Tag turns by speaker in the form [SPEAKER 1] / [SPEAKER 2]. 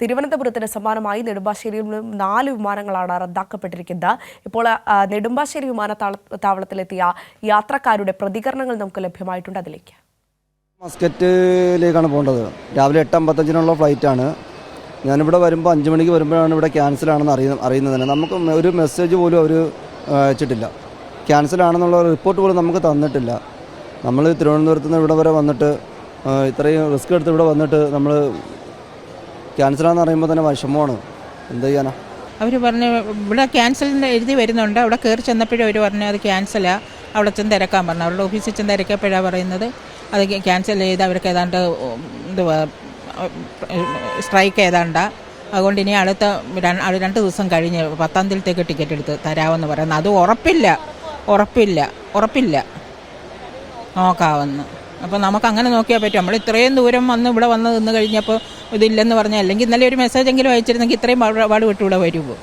[SPEAKER 1] തിരുവനന്തപുരത്തിന് സമാനമായി നെടുമ്പാശ്ശേരിയിൽ നിന്നും നാല് വിമാനങ്ങളാണ് റദ്ദാക്കപ്പെട്ടിരിക്കുന്നത്. ഇപ്പോൾ നെടുമ്പാശ്ശേരി വിമാനത്താവളത്തിലെത്തിയ യാത്രക്കാരുടെ പ്രതികരണങ്ങൾ നമുക്ക് ലഭ്യമായിട്ടുണ്ട്. അതിലേക്ക്.
[SPEAKER 2] മസ്കറ്റിലേക്കാണ് പോകേണ്ടത്. രാവിലെ എട്ട് അമ്പത്തഞ്ചിനുള്ള ഫ്ലൈറ്റാണ്. ഞാനിവിടെ വരുമ്പോൾ അഞ്ച് മണിക്ക് വരുമ്പോഴാണ് ഇവിടെ ക്യാൻസൽ ആണെന്ന് അറിയ അറിയുന്നത് തന്നെ. നമുക്ക് ഒരു മെസ്സേജ് പോലും അവർ അയച്ചിട്ടില്ല. ക്യാൻസൽ ആണെന്നുള്ള റിപ്പോർട്ട് പോലും നമുക്ക് തന്നിട്ടില്ല. നമ്മൾ തിരുവനന്തപുരത്ത് നിന്ന് ഇവിടെ വരെ വന്നിട്ട് ഇത്രയും റിസ്ക് എടുത്ത് ഇവിടെ വന്നിട്ട് നമ്മൾ ക്യാൻസലാണെന്ന് പറയുമ്പോൾ തന്നെ വിഷമമാണ്. എന്ത് ചെയ്യാനാ?
[SPEAKER 3] അവർ പറഞ്ഞു ഇവിടെ ക്യാൻസലിന്റെ എഴുതി വരുന്നുണ്ട്. അവിടെ കയറി ചെന്നപ്പോഴും അവർ പറഞ്ഞു അത് ക്യാൻസലാണ് അവിടെ ചെന്ന് തിരക്കാൻ പറഞ്ഞു. അവരുടെ ഓഫീസിൽ ചെന്ന് തിരക്കപ്പോഴാണ് പറയുന്നത്. അത് ക്യാൻസൽ ചെയ്ത് അവർക്ക് ഏതാണ്ട് എന്തുവാ സ്ട്രൈക്ക് ഏതാണ്ടാ. അതുകൊണ്ട് ഇനി അടുത്ത രണ്ട് രണ്ട് ദിവസം കഴിഞ്ഞ് പത്താം തീയതിയിലത്തേക്ക് ടിക്കറ്റ് എടുത്ത് തരാമെന്ന് പറയുന്നത് അത് ഉറപ്പില്ല. ഉറപ്പില്ല. ഉറപ്പില്ല. നോക്കാമെന്ന്. അപ്പോൾ നമുക്ക് അങ്ങനെ നോക്കിയാൽ പറ്റും. നമ്മൾ ഇത്രയും ദൂരം വന്ന് ഇവിടെ വന്ന് നിന്ന് കഴിഞ്ഞപ്പോൾ ഇതില്ലെന്ന് പറഞ്ഞാൽ അല്ലെങ്കിൽ ഇന്നലെ ഒരു മെസ്സേജ് എങ്കിലും അയച്ചിരുന്നെങ്കിൽ ഇത്രയും പാട് പാട് വിട്ട് ഇവിടെ വരുമോ